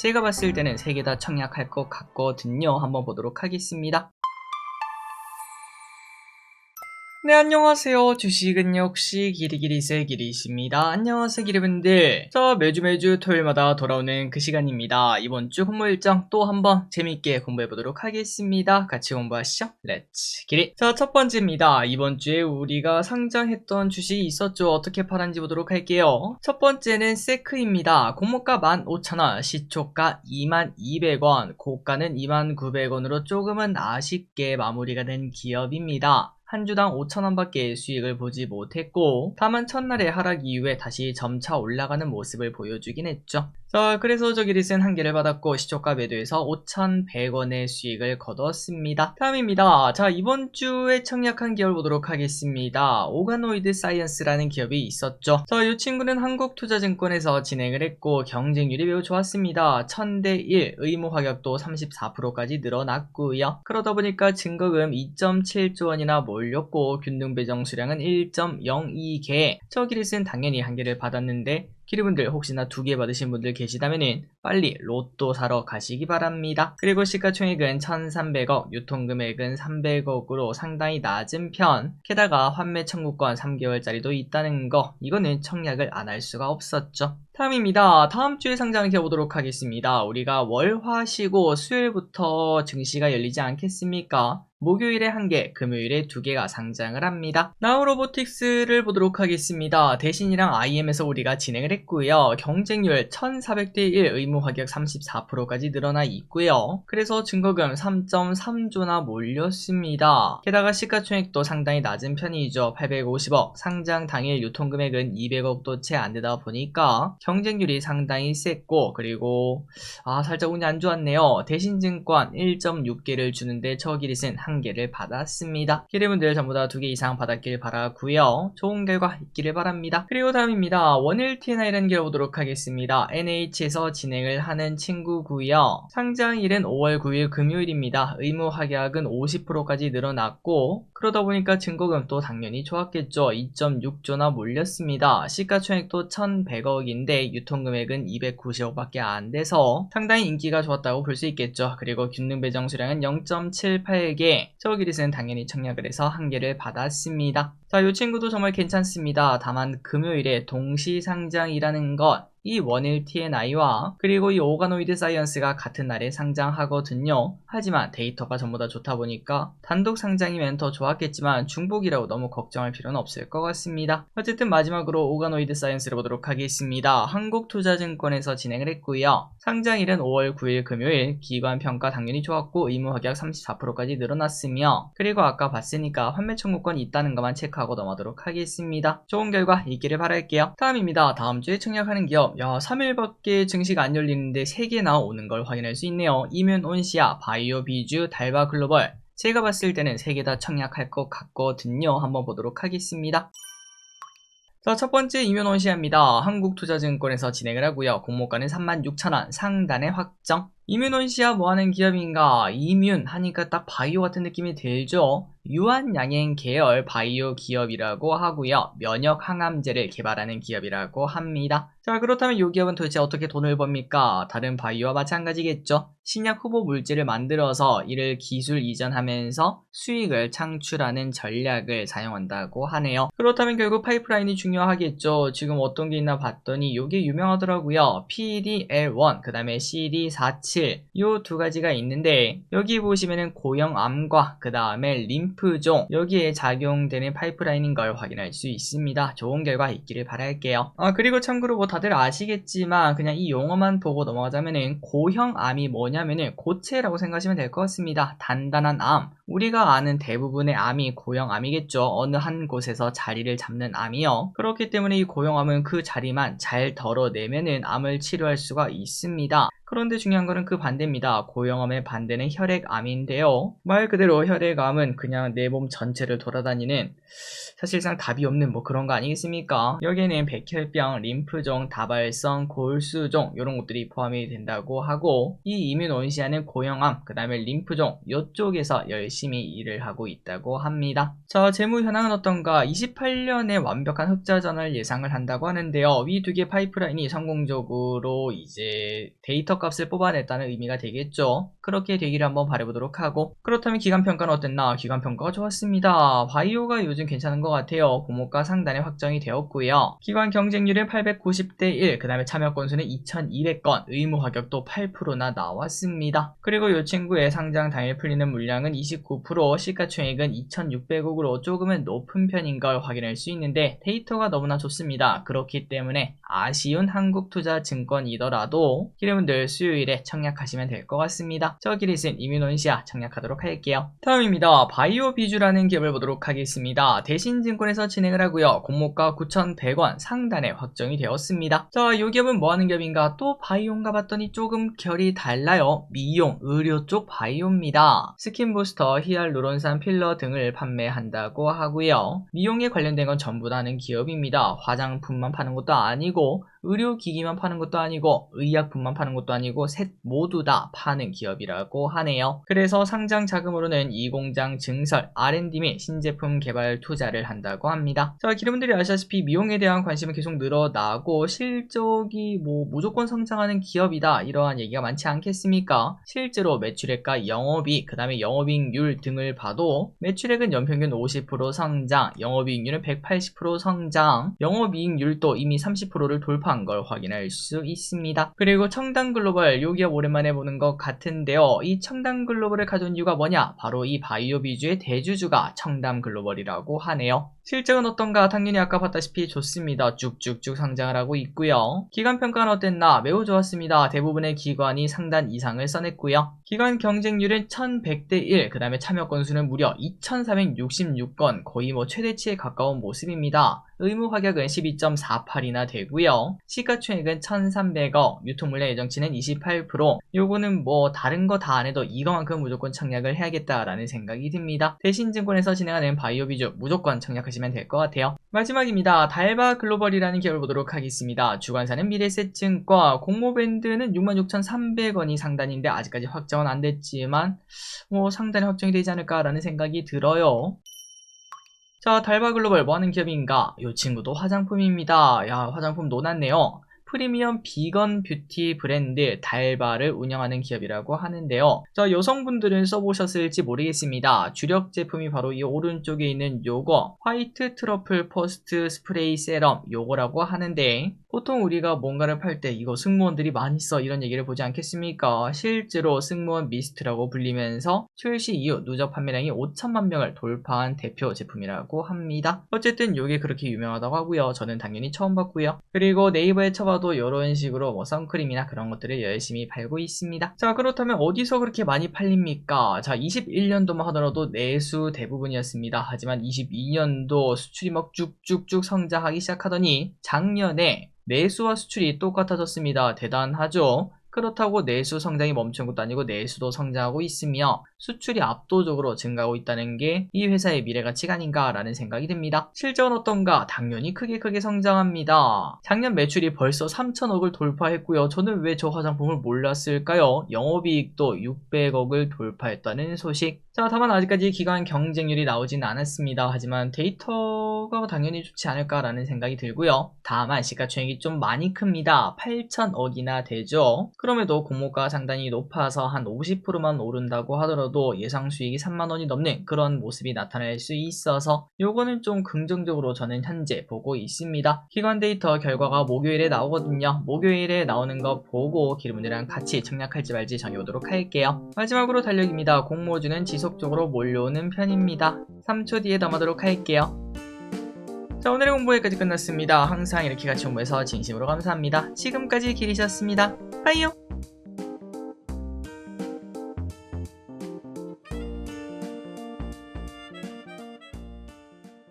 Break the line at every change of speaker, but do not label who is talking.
제가 봤을 때는 세 개 다 청약할 것 같거든요. 한번 보도록 하겠습니다. 네, 안녕하세요. 주식은 역시 기리기리세 기리십니다. 안녕하세요, 기리분들. 자, 매주 매주 토요일마다 돌아오는 그 시간입니다. 이번 주 공부 일정 또 한번 재밌게 공부해 보도록 하겠습니다. 같이 공부하시죠. 렛츠 기리. 자, 첫 번째입니다. 이번 주에 우리가 상장했던 주식이 있었죠. 어떻게 팔았는지 보도록 할게요. 첫 번째는 세크입니다. 공모가 15,000원, 시초가 22,200원, 고가는 29,900원으로 조금은 아쉽게 마무리가 된 기업입니다. 한 주당 5천원밖에 수익을 보지 못했고 다만 첫날의 하락 이후에 다시 점차 올라가는 모습을 보여주긴 했죠. 자 그래서 저기 리슨 한 개를 받았고 시초가 매도해서 5,100원의 수익을 거뒀습니다. 다음입니다. 자 이번 주에 청약한 기업 보도록 하겠습니다. 오가노이드 사이언스라는 기업이 있었죠. 자 이 친구는 한국투자증권에서 진행을 했고 경쟁률이 매우 좋았습니다. 1000대1 의무 가격도 34%까지 늘어났고요. 그러다 보니까 증거금 2.7조 원이나 몰렸고 균등 배정 수량은 1.02개. 저기 리슨 당연히 한 개를 받았는데 기리분들 혹시나 두 개 받으신 분들 계시다면 빨리 로또 사러 가시기 바랍니다. 그리고 시가총액은 1300억, 유통금액은 300억으로 상당히 낮은 편. 게다가 환매 청구권 3개월짜리도 있다는 거. 이거는 청약을 안 할 수가 없었죠. 다음입니다. 다음 주에 상장을 해보도록 하겠습니다. 우리가 월, 화 쉬고 수요일부터 증시가 열리지 않겠습니까? 목요일에 한 개, 금요일에 두 개가 상장을 합니다. 나우로보틱스를 보도록 하겠습니다. 대신이랑 IM에서 우리가 진행을 했고요. 경쟁률 1400대 1 의무 가격 34%까지 늘어나 있고요. 그래서 증거금 3.3조나 몰렸습니다. 게다가 시가총액도 상당히 낮은 편이죠. 850억. 상장 당일 유통금액은 200억도 채 안 되다 보니까 경쟁률이 상당히 셌고 그리고 아 살짝 운이 안 좋았네요. 대신증권 1.6개를 주는데 저 기릿은 한 개를 받았습니다. 기대분들 전부 다두개 이상 받았길 바라고요. 좋은 결과 있기를 바랍니다. 그리고 다음입니다. 원일 TNI라는 게 보도록 하겠습니다. NH에서 진행을 하는 친구고요. 상장일은 5월 9일 금요일입니다. 의무 확약은 50%까지 늘어났고 그러다 보니까 증거금도 당연히 좋았겠죠. 2.6조나 몰렸습니다. 시가총액도 1,100억인데 유통금액은 290억밖에 안 돼서 상당히 인기가 좋았다고 볼 수 있겠죠. 그리고 균등 배정 수량은 0.78개. 저기릿은 당연히 청약을 해서 한 개를 받았습니다. 자, 이 친구도 정말 괜찮습니다. 다만 금요일에 동시 상장이라는 것. 이 원일 TNI와 그리고 이 오가노이드 사이언스가 같은 날에 상장하거든요. 하지만 데이터가 전부 다 좋다 보니까 단독 상장이면 더 좋았겠지만 중복이라고 너무 걱정할 필요는 없을 것 같습니다. 어쨌든 마지막으로 오가노이드 사이언스를 보도록 하겠습니다. 한국투자증권에서 진행을 했고요. 상장일은 5월 9일 금요일 기관 평가 당연히 좋았고 의무 확약 34%까지 늘어났으며 그리고 아까 봤으니까 환매 청구권이 있다는 것만 체크 하고 넘어가도록 하겠습니다. 좋은 결과 있기를 바랄게요. 다음입니다. 다음 주에 청약하는 기업 야 3일밖에 증시가 안 열리는데 3개 나 오는 걸 확인할 수 있네요. 이면 온시아, 바이오 비주, 달바 글로벌 제가 봤을 때는 3개 다 청약할 것 같거든요. 한번 보도록 하겠습니다. 자, 첫 번째 이면온시아입니다. 한국투자증권에서 진행을 하고요. 공모가는 36,000원, 상단의 확정. 이면온시아 뭐하는 기업인가? 이뮨 하니까 딱 바이오 같은 느낌이 들죠? 유한양행 계열 바이오 기업이라고 하고요. 면역 항암제를 개발하는 기업이라고 합니다. 자 그렇다면 이 기업은 도대체 어떻게 돈을 법니까? 다른 바이오와 마찬가지겠죠. 신약 후보 물질을 만들어서 이를 기술 이전하면서 수익을 창출하는 전략을 사용한다고 하네요. 그렇다면 결국 파이프라인이 중요하겠죠. 지금 어떤 게 있나 봤더니 이게 유명하더라고요. PDL1 그 다음에 CD47 이두 가지가 있는데 여기 보시면은 고형암과 그 다음에 림프종 여기에 작용되는 파이프라인인 걸 확인할 수 있습니다. 좋은 결과 있기를 바랄게요. 아 그리고 참고로 뭐 다들 아시겠지만 그냥 이 용어만 보고 넘어가자면은 고형암이 뭐냐면은 고체라고 생각하시면 될 것 같습니다. 단단한 암. 우리가 아는 대부분의 암이 고형암이겠죠. 어느 한 곳에서 자리를 잡는 암이요. 그렇기 때문에 이 고형암은 그 자리만 잘 덜어내면은 암을 치료할 수가 있습니다. 그런데 중요한 거는 그 반대입니다. 고형암의 반대는 혈액암인데요. 말 그대로 혈액암은 그냥 내 몸 전체를 돌아다니는 사실상 답이 없는 뭐 그런 거 아니겠습니까? 여기에는 백혈병, 림프종, 다발성, 골수종 이런 것들이 포함이 된다고 하고 이 이뮨온시아는 고형암, 그 다음에 림프종 이쪽에서 열심히 일을 하고 있다고 합니다. 자, 재무 현황은 어떤가? 28년에 완벽한 흑자전을 예상을 한다고 하는데요. 위두개 파이프라인이 성공적으로 이제 데이터 값을 뽑아냈다는 의미가 되겠죠. 그렇게 되기를 한번 바라보도록 하고 그렇다면 기간평가는 어땠나? 기간평가가 좋았습니다. 바이오가 요즘 괜찮은 것 같아요. 공모가 상단에 확정이 되었고요. 기관 경쟁률은 890대 1, 그 다음에 참여 건수는 2200건, 의무 가격도 8%나 나왔습니다. 그리고 이 친구의 상장 당일 풀리는 물량은 29%, 시가총액은 2600억으로 조금은 높은 편인 걸 확인할 수 있는데 데이터가 너무나 좋습니다. 그렇기 때문에 아쉬운 한국투자증권이더라도 여러분들 수요일에 청약하시면 될 것 같습니다. 저 기릿은 이민원시아 청약하도록 할게요. 다음입니다. 바이오 비주라는 기업을 보도록 하겠습니다. 대신증권에서 진행을 하고요. 공모가 9,100원 상단에 확정이 되었습니다. 자, 이 기업은 뭐 하는 기업인가? 또 바이오인가 봤더니 조금 결이 달라요. 미용, 의료 쪽 바이오입니다. 스킨 부스터, 히알루론산 필러 등을 판매한다고 하고요. 미용에 관련된 건 전부 다 하는 기업입니다. 화장품만 파는 것도 아니고 의료기기만 파는 것도 아니고 의약품만 파는 것도 아니고 셋 모두 다 파는 기업이라고 하네요. 그래서 상장 자금으로는 이 공장 증설, R&D 및 신제품 개발 투자를 한다고 합니다. 자, 기름분들이 아시다시피 미용에 대한 관심은 계속 늘어나고 실적이 뭐 무조건 성장하는 기업이다 이러한 얘기가 많지 않겠습니까? 실제로 매출액과 영업이익, 그 다음에 영업이익률 등을 봐도 매출액은 연평균 50% 성장, 영업이익률은 180% 성장, 영업이익률도 이미 30%를 돌파 한 걸 확인할 수 있습니다. 그리고 청담 글로벌 요 기업 오랜만에 보는 것 같은데요. 이 청담 글로벌을 가져온 이유가 뭐냐? 바로 이 바이오 비주의 대주주가 청담 글로벌이라고 하네요. 실적은 어떤가? 당연히 아까 봤다시피 좋습니다. 쭉쭉쭉 상장을 하고 있고요. 기간 평가는 어땠나? 매우 좋았습니다. 대부분의 기관이 상단 이상을 써냈고요. 기관 경쟁률은 1100대 1, 그 다음에 참여 건수는 무려 2466건, 거의 뭐 최대치에 가까운 모습입니다. 의무 가격은 12.48이나 되고요. 시가총액은 1,300억, 유통물량 예정치는 28%. 요거는 뭐 다른 거 다 안 해도 이거만큼 무조건 청약을 해야겠다라는 생각이 듭니다. 대신증권에서 진행하는 바이오 비주 무조건 청약하시면 될 것 같아요. 마지막입니다. 달바 글로벌이라는 기업을 보도록 하겠습니다. 주관사는 미래셋증권, 공모밴드는 66,300원이 상단인데 아직까지 확정은 안 됐지만 뭐 상단에 확정이 되지 않을까라는 생각이 들어요. 자, 달바 글로벌 뭐 하는 기업인가? 이 친구도 화장품입니다. 야, 화장품 논았네요. 프리미엄 비건 뷰티 브랜드 달바를 운영하는 기업이라고 하는데요. 자, 여성분들은 써보셨을지 모르겠습니다. 주력 제품이 바로 이 오른쪽에 있는 요거 화이트 트러플 퍼스트 스프레이 세럼 요거라고 하는데 보통 우리가 뭔가를 팔 때 이거 승무원들이 많이 써 이런 얘기를 보지 않겠습니까? 실제로 승무원 미스트라고 불리면서 출시 이후 누적 판매량이 5천만 명을 돌파한 대표 제품이라고 합니다. 어쨌든 이게 그렇게 유명하다고 하고요. 저는 당연히 처음 봤고요. 그리고 네이버에 쳐봐도 이런 식으로 뭐 선크림이나 그런 것들을 열심히 팔고 있습니다. 자 그렇다면 어디서 그렇게 많이 팔립니까? 자 21년도만 하더라도 내수 대부분이었습니다. 하지만 22년도 수출이 막 쭉쭉쭉 성장하기 시작하더니 작년에 내수와 수출이 똑같아졌습니다. 대단하죠? 그렇다고 내수 성장이 멈춘 것도 아니고 내수도 성장하고 있으며 수출이 압도적으로 증가하고 있다는 게 이 회사의 미래 가치가 아닌가 라는 생각이 듭니다. 실적은 어떤가? 당연히 크게 크게 성장합니다. 작년 매출이 벌써 3천억을 돌파했고요. 저는 왜 저 화장품을 몰랐을까요? 영업이익도 600억을 돌파했다는 소식. 자, 다만 아직까지 기관 경쟁률이 나오진 않았습니다. 하지만 데이터가 당연히 좋지 않을까라는 생각이 들고요. 다만 시가총액이 좀 많이 큽니다. 8천억이나 되죠. 그럼에도 공모가 상당히 높아서 한 50%만 오른다고 하더라도 예상 수익이 3만원이 넘는 그런 모습이 나타날 수 있어서 요거는 좀 긍정적으로 저는 현재 보고 있습니다. 기관 데이터 결과가 목요일에 나오거든요. 목요일에 나오는 거 보고 기름분들이랑 같이 청약할지 말지 정해보도록 할게요. 마지막으로 달력입니다. 공모주는 지속적으로 몰려오는 편입니다. 3초 뒤에 담아도록 할게요. 자 오늘의 공부 여기까지 끝났습니다. 항상 이렇게 같이 공부해서 진심으로 감사합니다. 지금까지 길이셨습니다. 빠이요